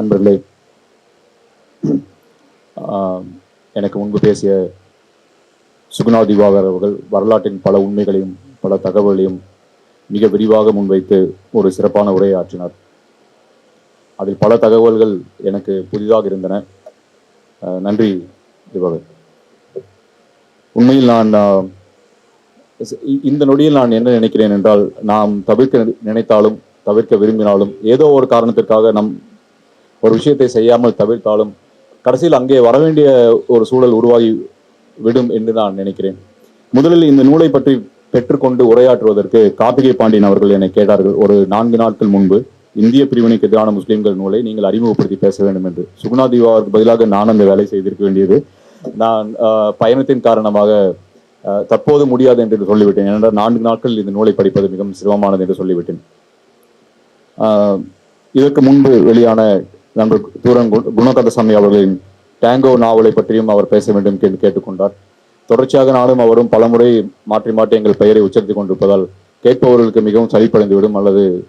நண்பர்களே எனக்கு முன்பு பேசிய சுகுணா திவாகர் அவர்கள் வரலாற்றின் பல உண்மைகளையும் பல தகவல்களையும் மிக விரிவாக முன்வைத்து ஒரு சிறப்பான உரையை ஆற்றினார். அதில் பல தகவல்கள் எனக்கு புதிதாக இருந்தன. நன்றி திவாகர். உண்மையில் நான் இந்த நொடியில் நான் என்ன நினைக்கிறேன் என்றால் நாம் தவிர்க்க நினைத்தாலும் தவிர்க்க விரும்பினாலும் ஏதோ ஒரு காரணத்திற்காக நம் ஒரு விஷயத்தை செய்யாமல் தவிர்த்தாலும் கடைசியில் அங்கே வரவேண்டிய ஒரு சூழல் உருவாகி விடும் என்று நான் நினைக்கிறேன். முதலில் இந்த நூலை பற்றி பெற்றுக்கொண்டு உரையாற்றுவதற்கு கார்த்திகை பாண்டியன் அவர்கள் என்னை கேட்டார்கள். ஒரு நான்கு நாட்கள் முன்பு இந்திய பிரிவினைக்கு எதிரான முஸ்லீம்கள் நூலை நீங்கள் அறிமுகப்படுத்தி பேச வேண்டும் என்று. சுகுணா தீபாவுக்கு பதிலாக நான் அந்த வேலை செய்திருக்க வேண்டியது. நான் பயணத்தின் காரணமாக தற்போது முடியாது என்று சொல்லிவிட்டேன். ஏனென்றால் நான்கு நாட்கள் இந்த நூலை படிப்பது மிகவும் சிரமமானது என்று சொல்லிவிட்டேன். இதற்கு முன்பு வெளியான நண்பர் தூரன் கு- குணகந்தசாமி அவர்களின் டேங்கோ நாவலை பற்றியும் அவர் பேச வேண்டும் என்று கேட்டுக்கொண்டார். தொடர்ச்சியாக நானும் அவரும் பலமுறை மாற்றி மாற்றி எங்கள் பெயரை உச்சரித்துக் கொண்டிருப்பதால் கேட்பவர்களுக்கு மிகவும் சளிப்படைந்துவிடும் அல்லது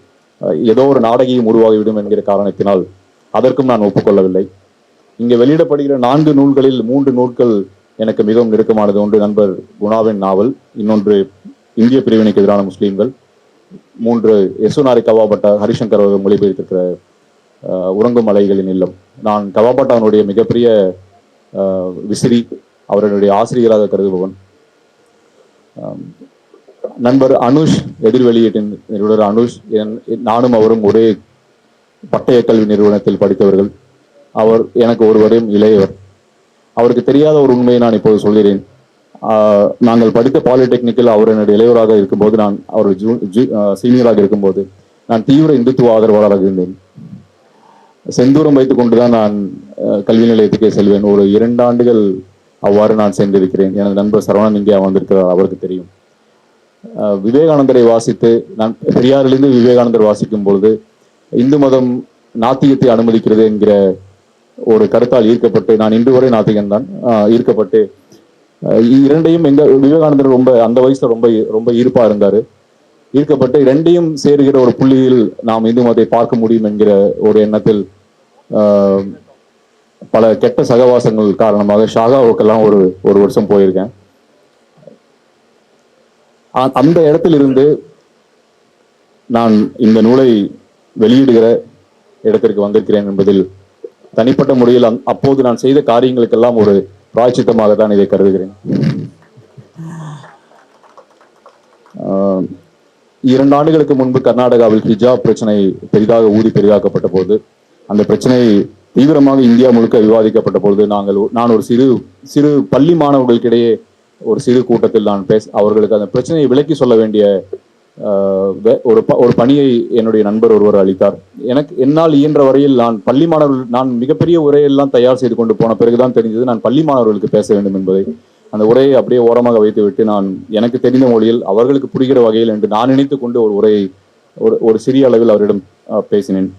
ஏதோ ஒரு நாடகியும் உருவாகிவிடும் என்கிற காரணத்தினால் அதற்கும் நான் ஒப்புக்கொள்ளவில்லை. இங்கே வெளியிடப்படுகிற நான்கு நூல்களில் மூன்று நூல்கள் எனக்கு மிகவும் நெருக்கமானது. ஒன்று நண்பர் குணாவின் நாவல் இன்னொன்று இந்திய பிரிவினைக்கு எதிரான முஸ்லீம்கள் மூன்று யசுநாரி கவாபட்ட ஹரிசங்கர் அவர்கள் மொழிபெயர்த்திருக்கிற உறங்கும் அலைகளின் இல்லம். நான் கவாபட்டானுடைய மிகப்பெரிய விசிறி அவருடைய ஆசிரியராக கருதுபவன். நண்பர் அனுஷ் எதிர் வெளியீட்டின் நிறுவனர் அனுஷ் என்- நானும் அவரும் ஒரே பட்டய கல்வி நிறுவனத்தில் படித்தவர்கள். அவர் எனக்கு ஒருவரையும் இளையவர். அவருக்கு தெரியாத ஒரு உண்மையை நான் இப்போது சொல்கிறேன். நாங்கள் படித்த பாலிடெக்னிக்கில் அவர் என்னுடைய இளையவராக இருக்கும்போது நான் அவர் ஜூ ஜூ சீனியராக இருக்கும்போது நான் தீவிர இந்துத்துவ ஆதரவாளராக இருந்தேன். செந்தூரம் வைத்துக் கொண்டுதான் நான் கல்வி நிலையத்துக்கே செல்வேன். ஒரு இரண்டு ஆண்டுகள் அவ்வாறு நான் சென்றிருக்கிறேன். எனது நண்பர் சரவணன் இங்கே வந்திருக்கிறார் அவருக்கு தெரியும். விவேகானந்தரை வாசித்து நான் பெரியாரிலிருந்து விவேகானந்தர் வாசிக்கும் பொழுது இந்து மதம் நாத்திகத்தை அனுமதிக்கிறது என்கிற ஒரு கருத்தால் ஈர்க்கப்பட்டு நான் இன்று வரை நாத்திகன் தான் ஈர்க்கப்பட்டு இரண்டையும் எங்க விவேகானந்தர் ரொம்ப அந்த வயசுல ரொம்ப ரொம்ப ஈர்ப்பா இருந்தாரு. ஈர்க்கப்பட்டு இரண்டையும் சேருகிற ஒரு புள்ளியில் நாம் இந்து மதத்தை பார்க்க முடியும் என்கிற ஒரு எண்ணத்தில் பல கெட்ட சகவாசங்கள் காரணமாக ஷாகாவுக்கெல்லாம் ஒரு ஒரு வருஷம் போயிருக்கேன். அந்த இடத்திலிருந்து நான் இந்த நூலை வெளியிடுகிற இடத்திற்கு வந்திருக்கிறேன் என்பதில் தனிப்பட்ட முறையில் அப்போது நான் செய்த காரியங்களுக்கெல்லாம் ஒரு பிராய்ச்சித்தமாக தான் இதை கருதுகிறேன். ஆஹ், இரண்டு ஆண்டுகளுக்கு முன்பு கர்நாடகாவில் ஹிஜாப் பிரச்சனை பெரிதாக ஊதி பெரிதாக்கப்பட்ட போது அந்த பிரச்சனை தீவிரமாக இந்தியா முழுக்க விவாதிக்கப்பட்ட பொழுது நாங்கள் நான் ஒரு சிறு சிறு பள்ளி மாணவர்களுக்கிடையே ஒரு சிறு கூட்டத்தில் நான் பேச அவர்களுக்கு அந்த பிரச்சனையை விளக்கி சொல்ல வேண்டிய வே- ஒரு ப- ஒரு பணியை என்னுடைய நண்பர் ஒருவர் அளித்தார். எனக்கு என்னால் இயன்ற வரையில் நான் பள்ளி மாணவர்கள் நான் மிகப்பெரிய உரையெல்லாம் தயார் செய்து கொண்டு போன பிறகுதான் தெரிஞ்சது நான் பள்ளி மாணவர்களுக்கு பேச வேண்டும் என்பதை. அந்த உரையை அப்படியே ஓரமாக வைத்துவிட்டு நான் எனக்கு தெரிந்த மொழியில் அவர்களுக்கு புரிகிற வகையில் என்று நான் நினைத்து கொண்டு ஒரு உரையை ஒரு ஒரு சிறிய அளவில் அவரிடம் பேசினேன்.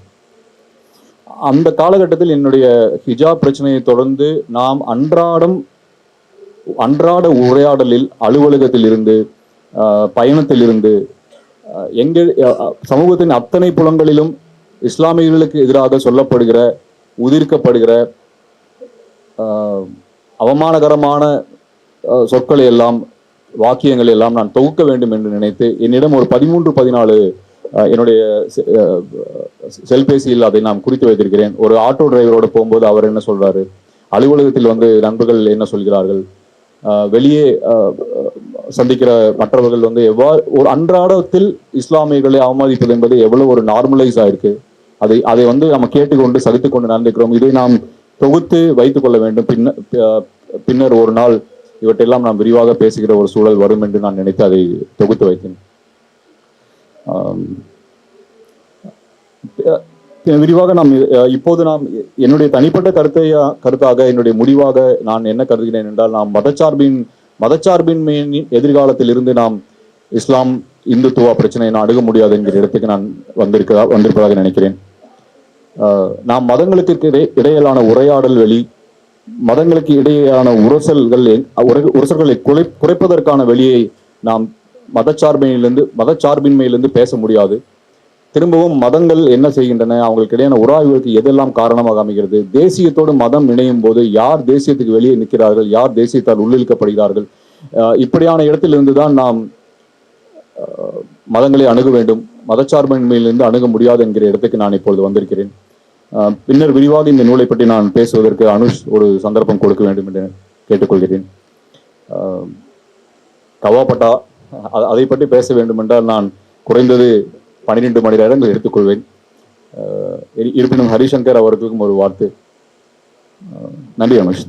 அந்த காலகட்டத்தில் என்னுடைய ஹிஜாப் பிரச்சனையை தொடர்ந்து நாம் அன்றாடம் அன்றாட உரையாடலில் அலுவலகத்தில் இருந்து பயணத்தில் இருந்து எங்கள் சமூகத்தின் அத்தனை புலங்களிலும் இஸ்லாமியர்களுக்கு எதிராக சொல்லப்படுகிற உதிர்க்கப்படுகிற அவமானகரமான சொற்களை எல்லாம் வாக்கியங்களை எல்லாம் நான் தொகுக்க வேண்டும் என்று நினைத்து என்னிடம் ஒரு பதிமூன்று பதினாலு என்னுடைய செ- செல்பேசியில் அதை நான் குறித்து வைத்திருக்கிறேன். ஒரு ஆட்டோ டிரைவரோட போகும்போது அவர் என்ன சொல்றாரு? அலுவலகத்தில் வந்து நண்பர்கள் என்ன சொல்கிறார்கள்? வெளியே சந்திக்கிற மற்றவர்கள் வந்து எவ்வாறு ஒரு அன்றாடத்தில் இஸ்லாமியர்களை அவமதிப்பது என்பது எவ்வளவு ஒரு நார்மலைஸ் ஆயிருக்கு. அதை அதை வந்து நம்ம கேட்டுக்கொண்டு சகித்துக் கொண்டு நடந்துக்கிறோம். இதை நாம் தொகுத்து வைத்துக் கொள்ள வேண்டும். பின்னர் பின்னர் ஒரு நாள் இவற்றையெல்லாம் நாம் விரிவாக பேசுகிற ஒரு சூழல் வரும் என்று நான் நினைத்து அதை தொகுத்து வைத்தேன். விரிவாக நாம் இப்போது நாம் என்னுடைய தனிப்பட்ட கருத்தை கருத்தாக என்னுடைய முடிவாக நான் என்ன கருதுகிறேன் என்றால் நாம் மதச்சார்பின் மதச்சார்பின்மையின் எதிர்காலத்தில் இருந்து நாம் இஸ்லாம் இந்துத்துவா பிரச்சனையை நான் அணுக முடியாது என்கிற இடத்துக்கு நான் வந்திருக்கிறதா வந்திருப்பதாக நினைக்கிறேன். நாம் மதங்களுக்கு இடை- இடையிலான உரையாடல் வெளி மதங்களுக்கு இடையேயான உரசல்கள் உரசல்களை குறை குறைப்பதற்கான வெளியை நாம் மதச்சார்பின்மையிலிருந்து மதச்சார்பின்மையிலிருந்து பேச முடியாது. திரும்பவும் மதங்கள் என்ன செய்கின்றன அவங்களுக்கு இடையான உராய்வுகளுக்கு எதெல்லாம் காரணமாக அமைகிறது? தேசியத்தோடு மதம் இணையும் போது யார் தேசியத்துக்கு வெளியே நிற்கிறார்கள்? யார் தேசியத்தால் உள்ளிழுக்கப்படுகிறார்கள்? இப்படியான இடத்திலிருந்து தான் நாம் மதங்களை அணுக வேண்டும். மதச்சார்பின்மையிலிருந்து அணுக முடியாது என்கிற இடத்துக்கு நான் இப்பொழுது வந்திருக்கிறேன். பின்னர் விரிவாக இந்த நூலை பற்றி நான் பேசுவதற்கு அனுஷ் ஒரு சந்தர்ப்பம் கொடுக்க வேண்டும் என்று கேட்டுக்கொள்கிறேன். கவாப்பட்டா அதை பற்றி பேச வேண்டுமென்றால் நான் குறைந்தது பன்னிரெண்டு மணி நேரங்கள் எடுத்துக்கொள்வேன். இருப்பினும் ஹரிசங்கர் அவர்களுக்கும் ஒரு வார்த்தை நன்றி ரமேஷ்.